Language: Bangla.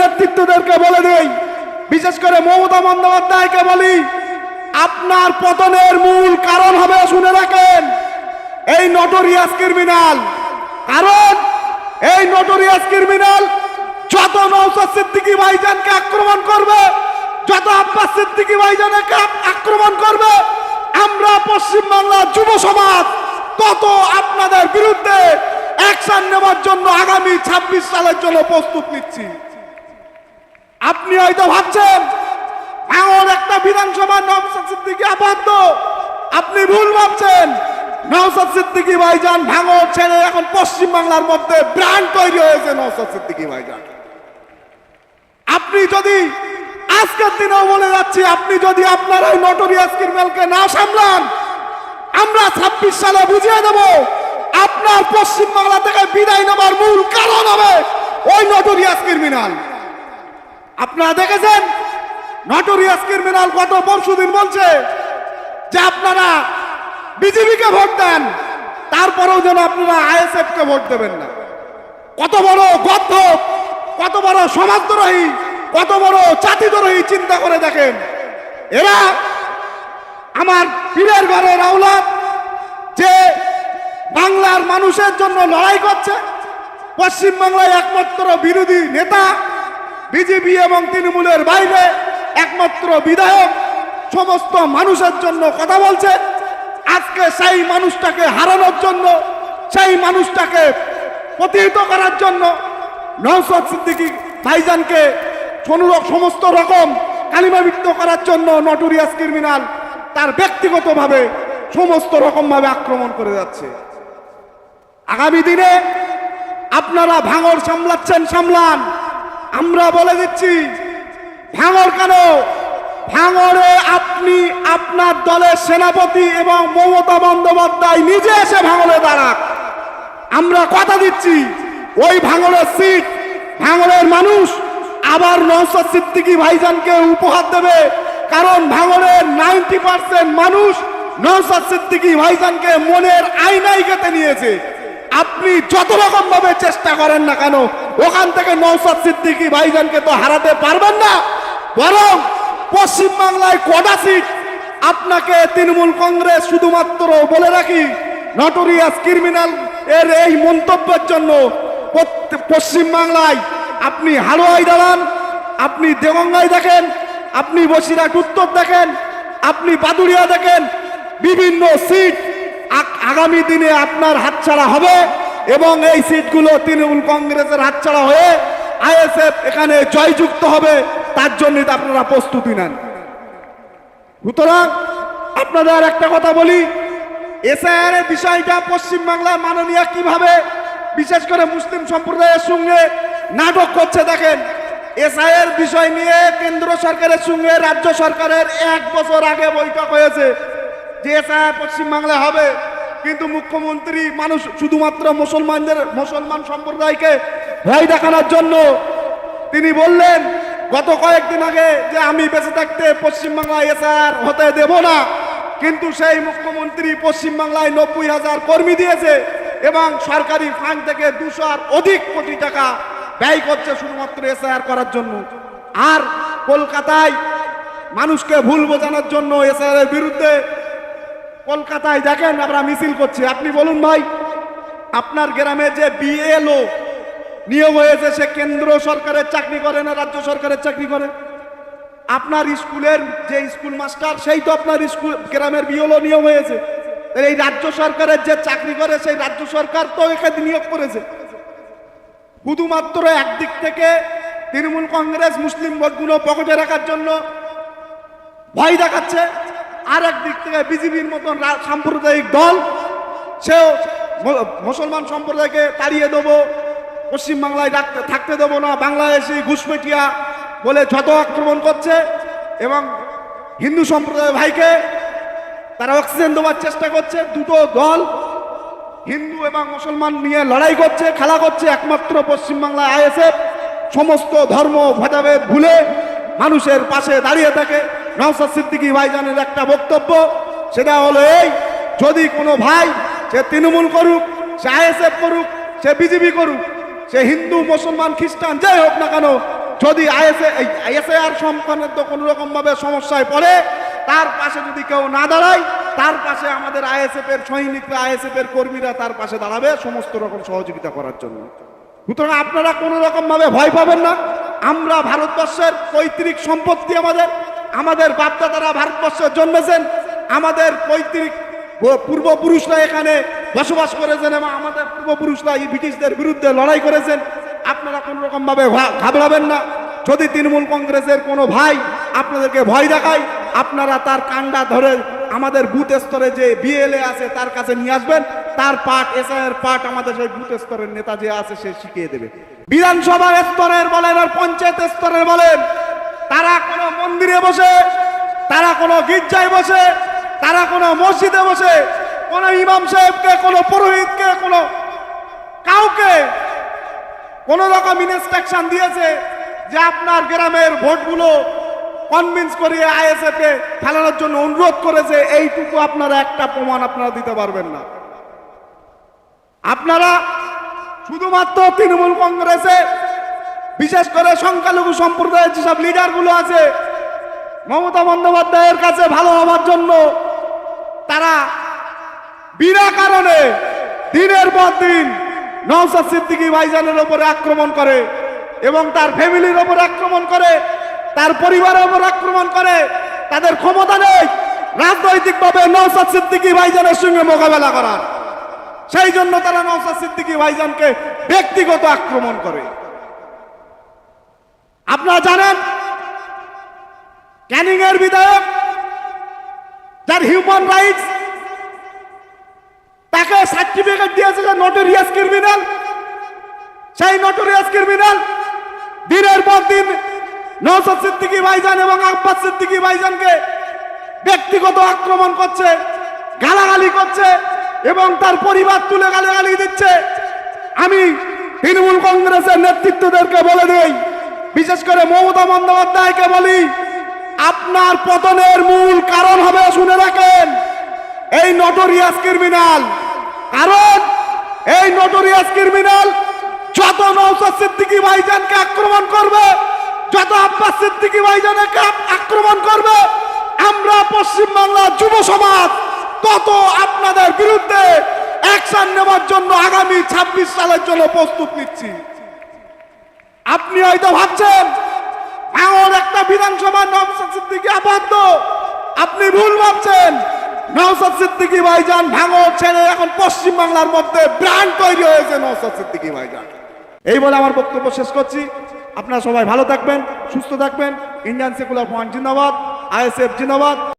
নেতৃত্বদেরকে বলে দেই, বিশেষ করে মমতা বন্দ্যোপাধ্যায়কে বলি, আপনার পতনের মূল কারণ হবে শুনে রাখেন, এই নটোরিয়াস ক্রিমিনাল কারণ এই নটোরিয়াস ক্রিমিনাল যত নৌসাদ সিদ্দিকী ভাইজানকে আক্রমণ করবে, যত আব্বাস সিদ্দিকী ভাইজানকে আক্রমণ করবে, আমরা পশ্চিম বাংলার যুব সমাজ তত আপনাদের বিরুদ্ধে অ্যাকশন নেওয়ার জন্য আগামী ২৬ সালের জন্য প্রস্তুত নিচ্ছি। আপনি হয়তো ভাবছেন এমন একটা বিধানসভা নওসাদ সিদ্দিকী আবদ্ধ। আপনি ভুল ভাবছেন নওসাদ সিদ্দিকী ভাইজান ভাঙর ছেড়ে এখন পশ্চিম বাংলার মধ্যে ব্র্যান্ড তৈরি হয়েছে নওসাদ সিদ্দিকী ভাইজান। আপনি যদি আজকের দিনেও বলে যাচ্ছি, আপনি যদি আপনার ওই নটোরিয়াস ক্রিমিনালকে না সামলান, আমরা ছাব্বিশ সালে বুঝিয়ে দেব, আপনার পশ্চিম বাংলা থেকে বিদায় নেবার মূল কারণ হবে ওই নটোরিয়াস ক্রিমিনাল আপনারা দেখেছেন? নটোরিয়াস ক্রিমিনাল গত পরশু দিন বলছে যে আপনারা বিজেপিকে ভোট দেন, তারপরেও যেন আপনারা আইএসএফ কে ভোট দেবেন না। কত বড় গদ্ধ কত বড় সমাজদ্রোহী, কত বড় জাতিদ্রোহী চিন্তা করে দেখেন। এরা আমার পীরের ঘরের আওলাদ, যে বাংলার মানুষের জন্য লড়াই করছে, পশ্চিমবাংলায় একমাত্র বিরোধী নেতা বিজেপি এবং তৃণমূলের বাইরে একমাত্র বিধায়ক সমস্ত মানুষের জন্য কথা বলছে। আজকে সেই মানুষটাকে হারানোর জন্য, সেই মানুষটাকে প্রতিহিত করার জন্য নৌসদ সিদ্দিকী ভাইজানকে কোনো- সমস্ত রকম কালিমাবিক্ত করার জন্য নটোরিয়াস ক্রিমিনাল তার ব্যক্তিগতভাবে সমস্ত রকমভাবে আক্রমণ করে যাচ্ছে। আগামী দিনে আপনারা ভাঙর সামলাচ্ছেন, সামলান। আমরা বলে দিচ্ছি, ভাঙর কেন? ভাঙরে আপনি আপনার দলের সেনাপতি এবং মমতা বন্দ্যোপাধ্যায় নিজে এসে ভাঙরে দাঁড়াক। আমরা কথা দিচ্ছি, ওই ভাঙরের সিট, ভাঙরের মানুষ আবার নৌসাদ সিদ্দিকী ভাইজানকে উপহার দেবে, কারণ ভাঙরের নাইনটি পার্সেন্ট মানুষ নৌসাদ সিদ্দিকী ভাইজানকে মনের আইনাই কেটে নিয়েছে। আপনি যত রকম ভাবে চেষ্টা করেন না কেন ওখান থেকে নৌসাদ সিদ্দিকি ভাইজানকে তো হারাতে পারবেন না। বরং পশ্চিম বাংলায় কটা সিট আপনাকে তৃণমূল কংগ্রেস শুধুমাত্র বলে রাখি নটোরিয়াস ক্রিমিনাল এর এই মন্তব্যের জন্য প্রত্যে- পশ্চিম বাংলায় আপনি হালুয়ায় দাঁড়ান, আপনি দেগঙ্গায় দেখেন, আপনি বসিরহাট উত্তর দেখেন, আপনি বাদুড়িয়া দেখেন, বিভিন্ন সিট আগামী দিনে আপনার হাতছাড়া হবে। এবং এই সিটগুলো তৃণমূল কংগ্রেসের হাতছাড়া হয়ে আইএসএফ এখানে জয়যুক্ত হবে, তার জন্য আপনারা প্রস্তুতি নেন। সুতরাং আপনাদের একটা কথা বলি, এসআইআর এর বিষয়টা পশ্চিম বাংলার মাননীয় কীভাবে, বিশেষ করে মুসলিম সম্প্রদায়ের সঙ্গে নাটক করছে দেখেন এসআইয়ের বিষয় নিয়ে কেন্দ্র সরকারের সঙ্গে রাজ্য সরকারের এক বছর আগে বৈঠক হয়েছে, যে এসআইআর পশ্চিম বাংলায় হবে কিন্তু মুখ্যমন্ত্রী মানুষ শুধুমাত্র মুসলমানদের, মুসলমান সম্প্রদায়কে ভয় দেখানোর জন্য তিনি বললেন, গত কয়েকদিন আগে যে আমি বেঁচে থাকতে পশ্চিমবাংলায় এসআর হতে দেব না, কিন্তু সেই মুখ্যমন্ত্রী পশ্চিমবাংলায় নব্বই হাজার কর্মী দিয়েছে এবং সরকারি ফান্ড থেকে দুশো আর অধিক কোটি টাকা ব্যয় করছে শুধুমাত্র এসআর করার জন্য। আর কলকাতায় মানুষকে ভুল বোঝানোর জন্য এসআর এর বিরুদ্ধে কলকাতায় দেখেন আমরা মিছিল করছি। আপনি বলুন ভাই, আপনার গ্রামে যে বিএলও নিয়োগ হয়েছে, সে কেন্দ্র সরকারের চাকরি করে না রাজ্য সরকারের চাকরি করে? আপনার স্কুলের যে স্কুল মাস্টার, সেই তো আপনার স্কুল, গ্রামের বিএলও নিয়োগ হয়েছে। এই রাজ্য সরকারের যে চাকরি করে, সেই রাজ্য সরকার তো এখানে নিয়োগ করেছে। শুধুমাত্র একদিক থেকে তৃণমূল কংগ্রেস মুসলিম ভোটগুলো পকেটে রাখার জন্য ভয় দেখাচ্ছে। আর একদিক থেকে বিজেপির মতন সাম্প্রদায়িক দল, সেও মুসলমান সম্প্রদায়কে তাড়িয়ে দেবো, পশ্চিমবাংলায় থাকতে দেবো না, বাংলাদেশি ঘুষপেটিয়া বলে যত আক্রমণ করছে এবং হিন্দু সম্প্রদায়ের ভাইকে তারা অক্সিজেন দেওয়ার চেষ্টা করছে, দুটো দল হিন্দু এবং মুসলমান নিয়ে লড়াই করছে, খেলা করছে, একমাত্র পশ্চিমবাংলায় আইএসএফ, সমস্ত ধর্ম ভেদাভেদ ভুলে মানুষের পাশে দাঁড়িয়ে থাকে। নওসাদ সিদ্দিকী ভাইজানের একটা বক্তব্য, সেটা হলো এই, যদি কোনো ভাই সে তৃণমূল করুক, সে আইএসএফ করুক, সে বিজেপি করুক, সে হিন্দু, মুসলমান, খ্রিস্টান, যাই হোক না কেন, যদি আইএসএ আইএসআর সম্পন্নের তো কোনো রকম ভাবে সমস্যায় পড়ে, তার পাশে যদি কেউ না দাঁড়ায়, তার পাশে আমাদের আইএসএফ এর সৈনিকরা আইএসএফ এর কর্মীরা তার পাশে দাঁড়াবে সমস্ত রকম সহযোগিতা করার জন্য। সুতরাং আপনারা কোনো রকম ভাবে ভয় পাবেন না। আমরা ভারতবর্ষের পৈতৃক সম্পত্তি আমাদের আমাদের বাপদাদারা ভারতবর্ষে জন্মেছেন, আমাদের পৈতৃক পূর্বপুরুষরা এখানে বসবাস করেছেন এবং আমাদের পূর্বপুরুষরা এই ব্রিটিশদের বিরুদ্ধে লড়াই করেছেন। আপনারা কোনো রকম ভাবে ঘাবড়াবেন না। যদি তৃণমূল কংগ্রেসের কোনো ভাই আপনাদেরকে ভয় দেখায়, আপনারা তার কান্ডা ধরে আমাদের বুথ স্তরে যে বিএলএ আছে তার কাছে নিয়ে আসবেন। তার পাঠ এসআইয়ের পাঠ আমাদের সেই বুথ স্তরের নেতা যে আছে, সে শিখিয়ে দেবে। বিধানসভার স্তরের বলেন আর পঞ্চায়েত স্তরের বলেন, তারা কোনো মন্দিরে বসে, তারা কোনো গির্জায় বসে, তারা কোনো মসজিদে বসে, কোনো ইমাম সাহেবকে, কোনো পুরোহিতকে, কোনো কাউকে কোন রকম ইনস্ট্রাকশন দিয়েছে যে আপনার গ্রামের ভোটগুলো কনভিন্স করিয়ে আইএসএফ এ ফেলানোর জন্য অনুরোধ করেছে। এইটুকু আপনারা একটা প্রমাণ আপনারা দিতে পারবেন না। আপনারা শুধুমাত্র তৃণমূল কংগ্রেসে, বিশেষ করে সংখ্যালঘু সম্প্রদায়ের যেসব লিডারগুলো আছে, মমতা বন্দ্যোপাধ্যায়ের কাছে ভালো হওয়ার জন্য তারা বিনা কারণে দিনের পর দিন নওসাদ সিদ্দিকি ভাইজানের ওপরে আক্রমণ করে এবং তার ফ্যামিলির ওপর আক্রমণ করে, তার পরিবারের ওপর আক্রমণ করে, তাদের ক্ষমতা নেই রাজনৈতিকভাবে নওসাদ সিদ্দিকি ভাইজানের সঙ্গে মোকাবেলা করার। সেই জন্য তারা নওসাদ সিদ্দিকী ভাইজানকে ব্যক্তিগত আক্রমণ করে। আপনারা জানেন ক্যানিং এর বিধায়ক, যার হিউম্যান রাইটস তাকে সার্টিফিকেট দিয়েছে যে নোটোরিয়াস ক্রিমিনাল সেই নোটোরিয়াস ক্রিমিনাল দিনের পর দিন নৌসদ সিদ্দিকী ভাইজান এবং আব্বাস সিদ্দিকী ভাইজানকে ব্যক্তিগত আক্রমণ করছে, গালাগালি করছে এবং তার পরিবার তুলে গালাগালি দিচ্ছে। আমি তৃণমূল কংগ্রেসের নেতৃত্বদেরকে বলে দেই, বিশেষ করে মমতা বন্দ্যোপাধ্যায়কে বলি, আপনার পতনের মূল কারণ হবে শুনে রাখেন, এই নটোরিয়াস ক্রিমিনাল কারণ এই নটোরিয়াস ক্রিমিনাল যত নৌসাদ সিদ্দিকী ভাইজানকে আক্রমণ করবে, যত আব্বাস সিদ্দিকী ভাইজানকে আক্রমণ করবে, আমরা পশ্চিম বাংলার যুব সমাজ তত আপনাদের বিরুদ্ধে অ্যাকশন নেওয়ার জন্য আগামী ২৬ সালের জন্য প্রস্তুত নিচ্ছি। আপনি হয়তো ভাবছেন ভাঙর একটা বিধানসভা নওসাদ সিদ্দিকী আবদ্ধ। আপনি ভুল ভাবছেন। নওসাদ সিদ্দিকী ভাইজান ভাঙর ছেড়ে এখন পশ্চিম বাংলার মধ্যে ব্র্যান্ড তৈরি হয়েছে নওসাদ সিদ্দিকী ভাইজান। এই বলে আমার বক্তব্য শেষ করছি। আপনারা সবাই ভালো থাকবেন, সুস্থ থাকবেন। ইন্ডিয়ান সেকুলার ফ্রন্ট জিন্দাবাদ, আইএসএফ জিন্দাবাদ।